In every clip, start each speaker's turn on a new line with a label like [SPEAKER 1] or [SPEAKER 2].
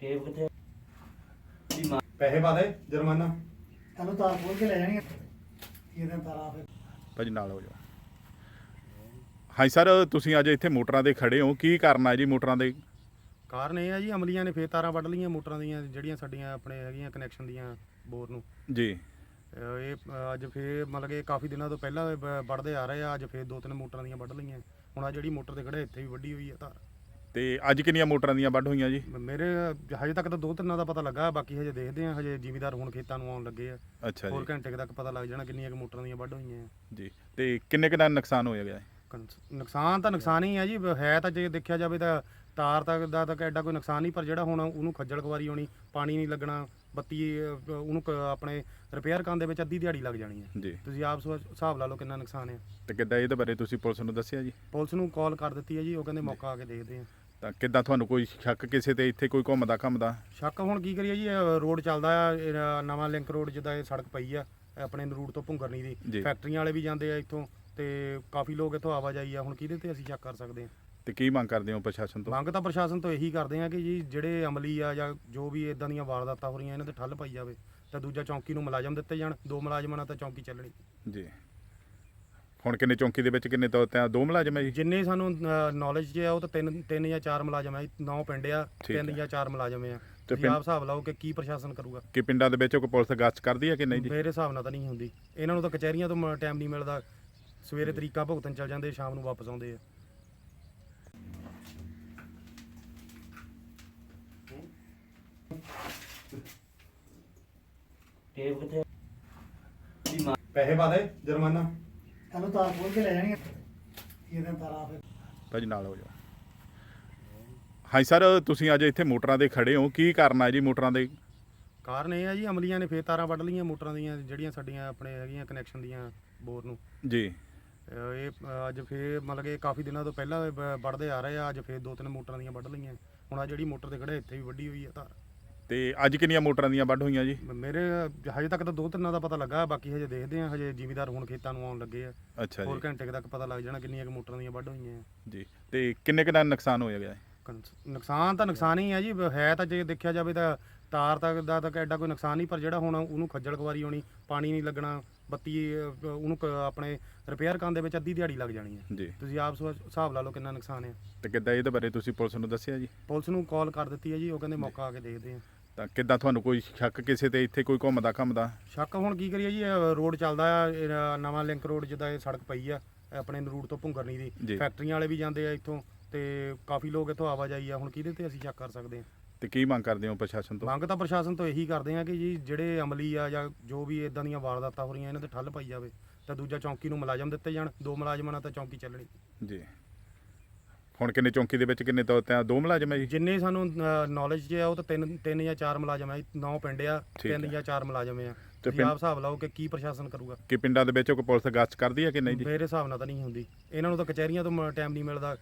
[SPEAKER 1] Tape ਕਿੱਥੇ ਦੀ ਮਾਂ
[SPEAKER 2] ਪੈਸੇ ਪਾ ਦੇ ਜੁਰਮਾਨਾ।
[SPEAKER 3] ਤੈਨੂੰ ਤਾਰ ਖੋਲ ਕੇ ਲੈ ਜਾਣੀ ਇਹਦੇ ਤਾਰਾ ਫਿਰ?
[SPEAKER 4] ਭਾਜੀ ਨਾਲ ਹੋ ਜਾਓ। ਹਾਂਜੀ ਸਰ ਤੁਸੀਂ ਅੱਜ ਇੱਥੇ ਮੋਟਰਾਂ ਦੇ ਖੜੇ ਹੋ। ਕੀ ਕਰਨਾ ਹੈ ਜੀ ਮੋਟਰਾਂ ਦੇ?
[SPEAKER 2] ਕਾਰਨ ਇਹ ਆ ਜੀ ਅਮਲੀਆਂ ਨੇ ਫੇਰ ਤਾਰਾਂ ਵੱਢ ਲਈਆਂ ਮੋਟਰਾਂ ਦੀਆਂ ਜਿਹੜੀਆਂ ਸਾਡੀਆਂ ਆਪਣੇ ਹੈਗੀਆਂ ਕਨੈਕਸ਼ਨ ਦੀਆਂ ਬੋਰ ਨੂੰ।
[SPEAKER 4] ਜੀ।
[SPEAKER 2] ਅਹ ਇਹ ਅਹ ਅੱਜ ਫੇਰ ਮਤਲਬ ਕਿ ਕਾਫੀ ਦਿਨਾਂ ਤੋਂ ਪਹਿਲਾਂ ਬ- ਵੱਢਦੇ ਆ ਰਹੇ ਆ ਅੱਜ ਫੇਰ ਦੋ ਤਿੰਨ ਮੋਟਰਾਂ ਦੀਆਂ ਵੱਢ ਲਈਆਂ। ਹੁਣ ਆ ਜਿਹੜੀ ਮੋਟਰ ਤੇ ਖੜੇ ਇੱਥੇ ਵੀ ਵੱਢੀ ਹੋਈ ਆ ਤਾਰ।
[SPEAKER 4] ਤੇ ਅੱਜ ਕਿੰਨੀਆਂ ਮੋਟਰਾਂ ਦੀਆਂ ਵੱਢ ਹੋਈਆਂ ਜੀ?
[SPEAKER 2] ਮੇਰੇ ਹਜੇ ਤੱਕ ਤਾਂ ਦੋ ਤਿੰਨਾਂ ਦਾ ਪਤਾ ਲੱਗਾ ਬਾਕੀ ਹਜੇ ਦੇਖਦੇ ਆ ਹਜੇ ਜ਼ਿਮੀਦਾਰ ਹੁਣ ਖੇਤਾਂ ਨੂੰ ਆਉਣ ਲੱਗੇ ਆ।
[SPEAKER 4] ਅੱਛਾ
[SPEAKER 2] ਹੋਰ
[SPEAKER 4] ਜੀ
[SPEAKER 2] ਘੰਟੇ ਕੁ ਤੱਕ ਪਤਾ ਲੱਗ ਜਾਣਾ ਕਿੰਨੀਆਂ ਕੁ ਮੋਟਰਾਂ ਦੀਆਂ ਵੱਢ ਹੋਈਆਂ ਆ।
[SPEAKER 4] ਜੀ ਤੇ ਕਿੰਨੇ ਕਿੰਨਾ ਨੁਕਸਾਨ ਹੋਇਆ ਗਿਆ? ਹੈ?
[SPEAKER 2] ਕਨਸ- ਨੁਕਸਾਨ ਤਾਂ ਨੁਕਸਾਨ ਹੀ ਆ ਜੀ ਬ- ਹੈ ਤਾਂ ਜੇ ਦੇਖਿਆ ਜਾਵੇ ਤਾਂ ਤਾਰ ਤੱਕ ਦਾ ਤਾਂ ਐਡਾ ਕੋਈ ਨੁਕਸਾਨ ਨਹੀਂ ਪਰ ਜਿਹੜਾ ਹੁਣ ਉਹਨੂੰ ਖੱਜਲ ਖਵਾਰੀ ਹੋਣੀ ਪਾਣੀ ਨਹੀਂ ਲੱਗਣਾ ਬੱਤੀ ਅਹ, ਉਹਨੂੰ ਕ- ਆਪਣੇ ਰਿਪੇਅਰ ਕਰਨ ਦੇ ਵਿੱਚ ਅੱਧੀ ਦਿਹਾੜੀ ਲੱਗ ਜਾਣੀ ਹੈ
[SPEAKER 4] ਜੀ।
[SPEAKER 2] ਤੁਸੀਂ ਆਪ ਸੋਚ- ਹਿਸਾਬ ਲਾ ਲਓ ਕਿੰਨਾ ਨੁਕਸਾਨ ਹੈ
[SPEAKER 4] ਤੇ ਕਿੱਦਾਂ ਇਹਦੇ ਬਾਰੇ ਤੁਸੀਂ ਪੁਲਿਸ ਨੂੰ ਦੱਸਿਆ ਜੀ?
[SPEAKER 2] ਪੁਲਿਸ ਨੂੰ ਕਾਲ ਕਰ ਦਿੱਤੀ ਹੈ ਜੀ ਉਹ ਕਹਿੰਦੇ ਮੌਕਾ ਆ ਕੇ ਦੇਖਦੇ ਆ।
[SPEAKER 4] ਤਾਂ ਕਿੱਦਾਂ ਤੁਹਾਨੂੰ ਕੋਈ ਸ਼ੱਕ ਕਿਸੇ ਤੇ ਇੱਥੇ ਕੋਈ ਘੁੰਮਦਾ ਘੁੰਮਦਾ?
[SPEAKER 2] ਸ਼ੱਕ ਹੁਣ ਕੀ ਕਰੀਏ ਜੀ ਇਹ ਰੋਡ ਚੱਲਦਾ ਆ ਇਹ ਨਵਾਂ ਲਿੰਕ ਰੋਡ ਜਿੱਦਾਂ ਇਹ ਸੜਕ ਪਈ ਆ ਇਹ ਆਪਣੇ ਰੂਟ ਤੋਂ ਭੁੰਗਰਨੀ
[SPEAKER 4] ਜੀ।
[SPEAKER 2] ਦੀ ਫੈਕਟਰੀਆਂ ਵਾਲੇ ਵੀ ਜਾਂਦੇ ਆ ਇੱਥੋਂ ਤੇ ਕਾਫੀ ਲੋਕ ਇੱਥੋਂ ਆਵਾਜਾਈ ਆ ਹੁਣ ਕਿਹਦੇ ਤੇ ਅਸੀਂ ਸ਼ੱਕ ਕਰ ਸਕਦੇ ਹਾਂ
[SPEAKER 4] ਤੇ ਕੀ ਮੰਗ ਕਰਦੇ ਹੋ ਪ੍ਰਸ਼ਾਸਨ ਤੋਂ?
[SPEAKER 2] ਮੰਗ ਤਾਂ ਪ੍ਰਸ਼ਾਸਨ ਤੋਂ ਇਹੀ ਕਰਦੇ ਆ ਕਿ ਜੀ ਜਿਹੜੇ ਅਮਲੀ ਆ ਜਾਂ ਜੋ ਵੀ ਇਦਾਂ ਦੀਆਂ ਵਾਰਦਾਤਾਂ ਹੋ ਰਹੀਆਂ ਇਹਨਾਂ ਤੇ ਠੱਲ ਪਾਈ ਜਾਵੇ ਤਾਂ ਦੂਜਾ ਚੌਂਕੀ ਨੂੰ ਮੁਲਾਜ਼ਮ ਦਿੱਤੇ ਜਾਣ ਦੋ ਮੁਲਾਜ਼ਮਾਂ ਨਾਲ ਤਾਂ ਚੌਂਕੀ ਚੱਲਣੀ।
[SPEAKER 4] ਜੀ। ਹੁਣ ਕਿੰਨੇ ਚੌਂਕੀ ਦੇ ਵਿੱਚ ਕਿੰਨੇ ਤੋਂ ਦੋ ਮੁਲਾਜ਼ਮ ਹੈ ਜੀ?
[SPEAKER 2] ਜਿੰਨੇ ਸਾਨੂੰ ਨੌਲੇਜ 'ਚ ਆ ਉਹ ਤਾਂ ਤਿੰਨ ਤਿੰਨ ਜਾਂ ਚਾਰ ਮੁਲਾਜ਼ਮ ਆ ਨੌ ਪਿੰਡ ਆ ਤਿੰਨ। ਜਾਂ ਚਾਰ ਮੁਲਾਜ਼ਮ ਆ।
[SPEAKER 4] ਤੇ
[SPEAKER 2] ਤੁਸੀਂ
[SPEAKER 4] ਪਿੰਡ-
[SPEAKER 2] ਆਪ ਹਿਸਾਬ ਲਾਓ ਕਿ ਕੀ ਪ੍ਰਸ਼ਾਸਨ ਕਰੂਗਾ।
[SPEAKER 4] ਕਿ ਪਿੰਡਾਂ ਦੇ ਵਿੱਚ ਕੋਈ ਪੁਲਿਸ ਗਸ਼ਤ ਕਰਦੀ ਹੈ ਕਿ ਨਹੀਂ ਜੀ?
[SPEAKER 2] ਮੇਰੇ ਹਿਸਾਬ ਨਾਲ ਤਾਂ ਨਹੀਂ ਹੁੰਦੀ। ਇਹਨਾਂ ਨੂੰ ਤਾਂ ਕਚਹਿਰੀਆਂ ਤੋਂ ਟਾਈਮ ਨਹੀਂ ਮਿਲਦਾ। ਸਵੇਰੇ ਤਰੀਕਾ ਭੁਗਤਣ ਚੱਲ ਜਾਂਦੇ ਸ਼ਾਮ ਨੂੰ ਵਾਪਸ ਆਉਂਦੇ ਆ। ਪੈਸੇ ਪਾ ਦੇ ਜੁਰਮਾਨਾ।
[SPEAKER 3] ਤੈਨੂੰ ਤਾਰ ਖੋਲ ਕੇ ਲੈ ਜਾਣੀ ਇਹਦੇ ਤਾਰਾ ਫਿਰ
[SPEAKER 4] ਭਾਜੀ ਨਾਲ ਹੋ ਜਾਓ। ਹਾਂਜੀ ਸਰ ਤੁਸੀਂ ਅੱਜ ਇੱਥੇ ਮੋਟਰਾਂ ਦੇ ਖੜੇ ਹੋ। ਕੀ ਕਰਨਾ ਹੈ ਜੀ ਮੋਟਰਾਂ ਦੇ?
[SPEAKER 2] ਕਾਰਨ ਇਹ ਆ ਜੀ ਅਮਲੀਆਂ ਨੇ ਫੇਰ ਤਾਰਾਂ ਵੱਢ ਲਈਆਂ ਮੋਟਰਾਂ ਦੀਆਂ ਜਿਹੜੀਆਂ ਸਾਡੀਆਂ ਆਪਣੇ ਹੈਗੀਆਂ ਕਨੈਕਸ਼ਨ ਦੀਆਂ ਬੋਰ ਨੂੰ।
[SPEAKER 4] ਜੀ।
[SPEAKER 2] ਅਹ ਇਹ ਅਹ ਅੱਜ ਫੇਰ ਮਤਲਬ ਕਿ ਕਾਫੀ ਦਿਨਾਂ ਤੋਂ ਪਹਿਲਾਂ ਬ- ਵੱਢਦੇ ਆ ਰਹੇ ਆ ਅੱਜ ਫੇਰ ਦੋ ਤਿੰਨ ਮੋਟਰਾਂ ਦੀਆਂ ਵੱਢ ਲਈਆਂ। ਹੁਣ ਆ ਜਿਹੜੀ ਮੋਟਰ ਤੇ ਖੜੇ ਇੱਥੇ ਵੀ ਵੱਢੀ ਹੋਈ ਆ ਤਾਰ।
[SPEAKER 4] ਤੇ ਅੱਜ ਕਿੰਨੀਆਂ ਮੋਟਰਾਂ ਦੀਆਂ ਵੱਢ ਹੋਈਆਂ ਜੀ?
[SPEAKER 2] ਮੇਰੇ ਹਜੇ ਤੱਕ ਤਾਂ ਦੋ ਤਿੰਨਾਂ ਦਾ ਪਤਾ ਲੱਗਾ ਬਾਕੀ ਹਜੇ ਦੇਖਦੇ ਆ ਹਜੇ ਜ਼ਿਮੀਦਾਰ ਹੁਣ ਖੇਤਾਂ ਨੂੰ ਆਉਣ ਲੱਗੇ ਆ।
[SPEAKER 4] ਅੱਛਾ
[SPEAKER 2] ਹੋਰ ਘੰਟੇ ਕੁ ਤੱਕ ਪਤਾ ਲੱਗ ਜਾਣਾ ਕਿੰਨੀਆਂ ਕੁ ਮੋਟਰਾਂ ਦੀਆਂ ਵੱਢ ਹੋਈਆਂ
[SPEAKER 4] ਜੀ ਤੇ ਕਿੰਨੇ ਕਿੰਨਾ ਨੁਕਸਾਨ ਹੋਇਆ ਗਿਆ? ਹੈ?
[SPEAKER 2] ਨੁਕਸਾਨ ਤਾਂ ਨੁਕਸਾਨ ਹੀ ਆ ਜੀ ਹੈ ਤਾਂ ਜੇ ਦੇਖਿਆ ਜਾਵੇ ਤਾਂ ਤਾਰ ਤੱਕ ਦਾ ਤਾਂ ਐਡਾ ਕੋਈ ਨੁਕਸਾਨ ਨਹੀਂ ਪਰ ਜਿਹੜਾ ਹੁਣ ਉਹਨੂੰ ਖੱਜਲ ਖਵਾਰੀ ਹੋਣੀ ਪਾਣੀ ਨਹੀਂ ਲੱਗਣਾ ਬੱਤੀ ਅਹ, ਉਹਨੂੰ ਕ- ਆਪਣੇ ਰਿਪੇਅਰ ਕਰਨ ਦੇ ਵਿੱਚ ਅੱਧੀ ਦਿਹਾੜੀ ਲੱਗ ਜਾਣੀ ਹੈ।
[SPEAKER 4] ਜੀ।
[SPEAKER 2] ਤੁਸੀਂ ਆਪ ਸੋਚ- ਹਿਸਾਬ ਲਾ ਲਓ ਕਿੰਨਾ ਨੁਕਸਾਨ ਹੈ।
[SPEAKER 4] ਤੇ ਕਿੱਦਾਂ ਇਹਦੇ ਬਾਰੇ ਤੁਸੀਂ ਪੁਲਿਸ ਨੂੰ ਦੱਸਿਆ ਜੀ?
[SPEAKER 2] ਪੁਲਿਸ ਨੂੰ ਕਾਲ ਕਰ ਦਿੱਤੀ ਹੈ ਜੀ ਉਹ ਕਹਿੰਦੇ ਮੌਕਾ ਆ ਕੇ ਦੇਖਦੇ ਆ
[SPEAKER 4] ਤਾਂ ਕਿੱਦਾਂ ਤੁਹਾਨੂੰ ਕੋਈ ਸ਼ੱਕ ਕਿਸੇ ਤੇ ਇੱਥੇ ਕੋਈ ਘੁੰਮਦਾ ਘੁੰਮਦਾ?
[SPEAKER 2] ਸ਼ੱਕ ਹੁਣ ਕੀ ਕਰੀਏ ਜੀ ਇਹ ਰੋਡ ਚੱਲਦਾ ਆ ਇਹ ਨਵਾਂ ਲਿੰਕ ਰੋਡ ਜਿੱਦਾਂ ਇਹ ਸੜਕ ਪਈ ਆ ਇਹ ਆਪਣੇ ਰੂਟ ਤੋਂ ਭੁੰਗਰਨੀ
[SPEAKER 4] ਜੀ।
[SPEAKER 2] ਦੀ ਫੈਕਟਰੀਆਂ ਵਾਲੇ ਵੀ ਜਾਂਦੇ ਆ ਇੱਥੋਂ ਤੇ ਕਾਫੀ ਲੋਕ ਇੱਥੋਂ ਆਵਾਜਾਈ ਆ ਹੁਣ ਕਿਹਦੇ ਤੇ ਅਸੀਂ ਸ਼ੱਕ ਕਰ ਸਕਦੇ ਹਾਂ?
[SPEAKER 4] ਤੇ ਕੀ ਮੰਗ ਕਰਦੇ ਹੋ ਪ੍ਰਸ਼ਾਸਨ ਤੋਂ?
[SPEAKER 2] ਮੰਗ ਤਾਂ ਪ੍ਰਸ਼ਾਸਨ ਤੋਂ ਇਹੀ ਕਰਦੇ ਆ ਕਿ ਜੀ ਜਿਹੜੇ ਅਮਲੀ ਆ ਜਾਂ ਜੋ ਵੀ ਇਦਾਂ ਦੀਆਂ ਵਾਰਦਾਤਾਂ ਹੋ ਰਹੀਆਂ ਇਹਨਾਂ ਤੇ ਠੱਲ ਪਾਈ ਜਾਵੇ ਤਾਂ ਦੂਜਾ ਚੌਂਕੀ ਨੂੰ ਮੁਲਾਜ਼ਮ ਦਿੱਤੇ ਜਾਣ ਦੋ ਮੁਲਾਜ਼ਮਾਂ ਨਾਲ ਤਾਂ ਚੌਂਕੀ ਚੱਲਣੀ।
[SPEAKER 4] ਜੀ। ਹੁਣ ਕਿੰਨੇ ਚੌਂਕੀ ਦੇ ਵਿੱਚ ਕਿੰਨੇ ਤੋਂ ਤਾਂ ਦੋ ਮੁਲਾਜ਼ਮ ਹੈ ਜੀ?
[SPEAKER 2] ਜਿੰਨੇ ਸਾਨੂੰ ਨੌਲੇਜ 'ਚ ਆ ਉਹ ਤਾਂ ਤਿੰਨ ਤਿੰਨ ਜਾਂ ਚਾਰ ਮੁਲਾਜ਼ਮ ਆ ਨੌ ਪਿੰਡ ਆ
[SPEAKER 4] ਠੀਕ
[SPEAKER 2] ਤਿੰਨ
[SPEAKER 4] ਹੈ।
[SPEAKER 2] ਜਾਂ ਚਾਰ ਮੁਲਾਜ਼ਮ ਆ।
[SPEAKER 4] ਤੇ
[SPEAKER 2] ਤੁਸੀਂ
[SPEAKER 4] ਪਿੰਡ-
[SPEAKER 2] ਆਪ ਹਿਸਾਬ ਲਾਓ ਕਿ ਕੀ ਪ੍ਰਸ਼ਾਸਨ ਕਰੂਗਾ।
[SPEAKER 4] ਕਿ ਪਿੰਡਾਂ ਦੇ ਵਿੱਚ ਕੋਈ ਪੁਲਿਸ ਗਸ਼ਤ ਕਰਦੀ ਹੈ ਕਿ ਨਹੀਂ ਜੀ?
[SPEAKER 2] ਮੇਰੇ ਹਿਸਾਬ ਨਾਲ ਤਾਂ ਨਹੀਂ ਹੁੰਦੀ। ਇਹਨਾਂ ਨੂੰ ਤਾਂ ਕਚਹਿਰੀਆਂ ਤੋਂ ਟਾਈਮ ਨਹੀਂ ਮਿਲਦਾ।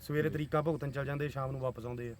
[SPEAKER 2] ਸਵੇਰੇ ਤਰੀਕਾ ਭੁਗਤਣ ਚੱਲ ਜਾਂਦੇ ਸ਼ਾਮ ਨੂੰ ਵਾਪਸ ਆਉਂਦੇ ਆ।